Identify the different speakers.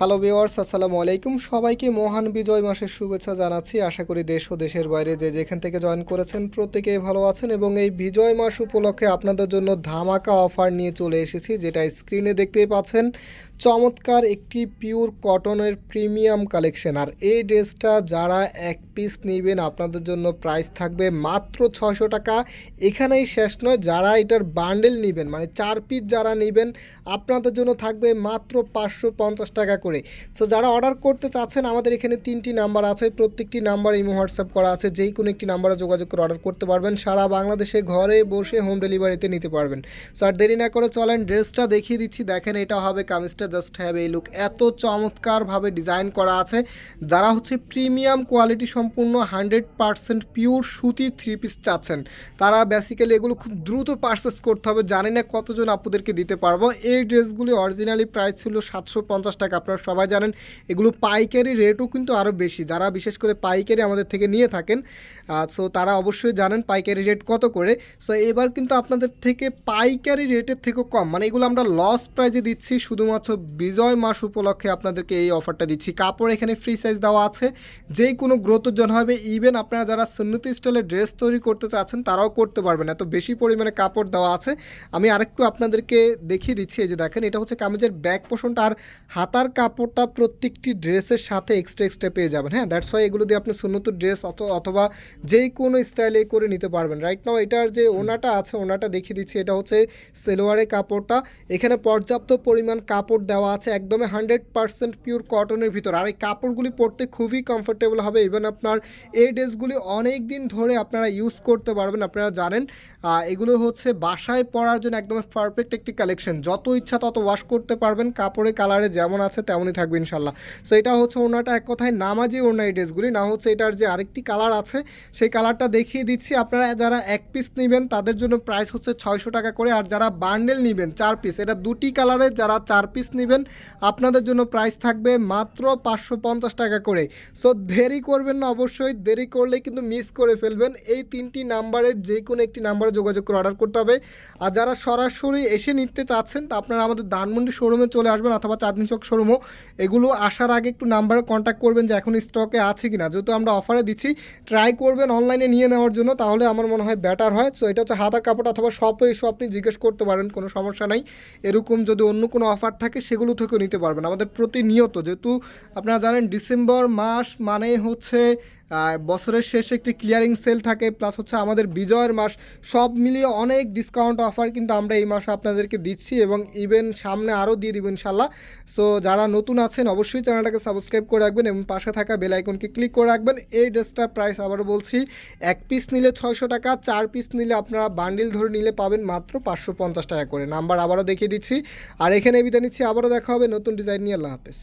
Speaker 1: Hello viewers আসসালামু আলাইকুম। সবাইকে মহান বিজয় মাসের শুভেচ্ছা জানাচ্ছি। আশা করি দেশ ও দেশের বাইরে যে যেখান থেকে জয়েন করেছেন প্রত্যেকেই ভালো আছেন এবং এই বিজয় মাস উপলক্ষে আপনাদের জন্য ধামাকা অফার নিয়ে চলে এসেছি, যেটা স্ক্রিনে দেখতেই পাচ্ছেন। চমৎকার একটি পিওর কটনের প্রিমিয়াম কালেকশন আর এই ড্রেসটা যারা এক পিস নেবেন, আপনাদের জন্য প্রাইস থাকবে মাত্র ছশো টাকা। এখানেই শেষ নয়, যারা এটার বান্ডেল নেবেন মানে চার পিস যারা নেবেন, আপনাদের জন্য থাকবে মাত্র পাঁচশো পঞ্চাশ টাকা করে। সো যারা অর্ডার করতে চাচ্ছেন, আমাদের এখানে তিনটি নাম্বার আছে। প্রত্যেকটি নাম্বার ইমো হোয়াটসঅ্যাপ করা আছে। যেই কোনো একটি নাম্বারে যোগাযোগ করে অর্ডার করতে পারবেন। সারা বাংলাদেশে ঘরে বসে হোম ডেলিভারিতে নিতে পারবেন। সো আর দেরি না করে চলেন ড্রেসটা দেখিয়ে দিচ্ছি। দেখেন, এটা হবে কামিজটা। জাস্ট হ্যাভ এই লুক এত চমৎকারভাবে ডিজাইন করা আছে। যারা হচ্ছে প্রিমিয়াম কোয়ালিটি সম্পূর্ণ হান্ড্রেড পারসেন্ট পিওর সুতি থ্রি পিস চাচ্ছেন, তারা বেসিক্যালি এগুলো খুব দ্রুত পারচেস করতে হবে। জানি না কতজন আপুদেরকে দিতে পারব। এই ড্রেসগুলি অরিজিনালি প্রাইস ছিল সাতশো পঞ্চাশ টাকা। আপনারা সবাই জানেন, এগুলো পাইকারি রেটও কিন্তু আরও বেশি। যারা বিশেষ করে পাইকারি আমাদের থেকে নিয়ে থাকেন সো তারা অবশ্যই জানেন পাইকারি রেট কত করে। সো এবার কিন্তু আপনাদের থেকে পাইকারি রেটের থেকেও কম। মানে এগুলো আমরা লস প্রাইজে দিচ্ছি, শুধুমাত্র বিজয় মাস উপলক্ষে আপনাদেরকে এই অফারটা দিচ্ছি। কাপড় এখানে ফ্রি সাইজ দেওয়া আছে। যেই কোনো গ্রোথের জন্য হবে। ইভেন আপনারা যারা সুন্নতি স্টাইলের ড্রেস তৈরি করতে চাচ্ছেন, তারাও করতে পারবেন। এত বেশি পরিমাণে কাপড় দেওয়া আছে। আমি আরেকটু আপনাদেরকে দেখিয়ে দিচ্ছি। এই যে দেখেন, এটা হচ্ছে কামিজের ব্যাক পোষণটা আর হাতার কাপড়টা প্রত্যেকটি ড্রেসের সাথে এক্সট্রা এক্সট্রা পেয়ে যাবেন। হ্যাঁ দ্যাটস ওয়াই এগুলো দিয়ে আপনি সুন্নত ড্রেস অথবা যেই কোনো স্টাইলে করে নিতে পারবেন। রাইট নাও এটার যে ওনাটা আছে ওনাটা দেখিয়ে দিচ্ছি। এটা হচ্ছে সেলোয়ারের কাপড়টা। এখানে পর্যাপ্ত পরিমাণ কাপড় দেওয়া আছে একদমই হান্ড্রেড পার্সেন্ট পিওর কটনের ভিতর। আর এই কাপড়গুলি পরতে খুবই কমফোর্টেবল হবে। ইভেন আপনার এই ড্রেসগুলি অনেক দিন ধরে আপনারা ইউজ করতে পারবেন। আপনারা জানেন এগুলো হচ্ছে বাসায় পরার জন্য একদম পারফেক্ট একটি কালেকশন যত ইচ্ছা তত ওয়াশ করতে পারবেন। কাপড়ের কালারে যেমন আছে তেমনই থাকবে ইনশাল্লাহ সো এটা হচ্ছে ওনাটা এক কথায় নামাজি ওনা এই ড্রেসগুলি। না হচ্ছে এটার যে আরেকটি কালার আছে, সেই কালারটা দেখিয়ে দিচ্ছি। আপনারা যারা এক পিস নেবেন, তাদের জন্য প্রাইস হচ্ছে ছয়শো টাকা করে। আর যারা বান্ডেল নেবেন, চার পিস এটা দুটি কালারে যারা চার পিস নেবেন, আপনাদের জন্য প্রাইস থাকবে মাত্র পাঁচশো পঞ্চাশ টাকা করে। সো দেরি করবেন না অবশ্যই। দেরি করলে কিন্তু মিস করে ফেলবেন। এই তিনটি নাম্বারের যে কোনো একটি নাম্বারে যোগাযোগ করে অর্ডার করতে হবে। আর যারা সরাসরি এসে নিতে চাচ্ছেন, তা আপনারা আমাদের ধানমন্ডি শোরুমে চলে আসবেন অথবা চাঁদনি চক শোরুমও এগুলো আসার আগে একটু নাম্বারে কন্ট্যাক্ট করবেন যে এখন স্টকে আছে কি না যেহেতু আমরা অফারে দিচ্ছি ট্রাই করবেন অনলাইনে নিয়ে নেওয়ার জন্য, তাহলে আমার মনে হয় বেটার হয়। সো এটা হচ্ছে হাতার কাপড় অথবা শপে এসে আপনি জিজ্ঞেস করতে পারেন, কোনো সমস্যা নাই। এরকম যদি অন্য কোনো অফার থাকে, সেগুলো থেকেও নিতে পারবেন। আমাদের প্রতিনিয়ত, যেহেতু আপনারা জানেন ডিসেম্বর মাস মানে হচ্ছে বছরের শেষে একটি ক্লিয়ারিং সেল থাকে প্লাস হচ্ছে আমাদের বিজয়ের মাস, সব মিলিয়ে অনেক ডিসকাউন্ট অফার কিন্তু আমরা এই মাসে আপনাদেরকে দিচ্ছি এবং ইভেন সামনে আরও দিয়ে দিব ইনশাল্লাহ সো যারা নতুন আছেন, অবশ্যই চ্যানেলটাকে সাবস্ক্রাইব করে রাখবেন এবং পাশে থাকা বেল আইকনকে ক্লিক করে রাখবেন। এই ড্রেসটার প্রাইস আবারও বলছি, এক পিস নিলে ছয়শো টাকা, চার পিস নিলে আপনারা বান্ডিল ধরে নিলে পাবেন মাত্র পাঁচশো পঞ্চাশ টাকা করে। নাম্বার আবারও দেখিয়ে দিচ্ছি। আর এখানে বিদায় নিচ্ছি, আবারও দেখা হবে নতুন ডিজাইন নিয়ে। আল্লাহ হাফেজ।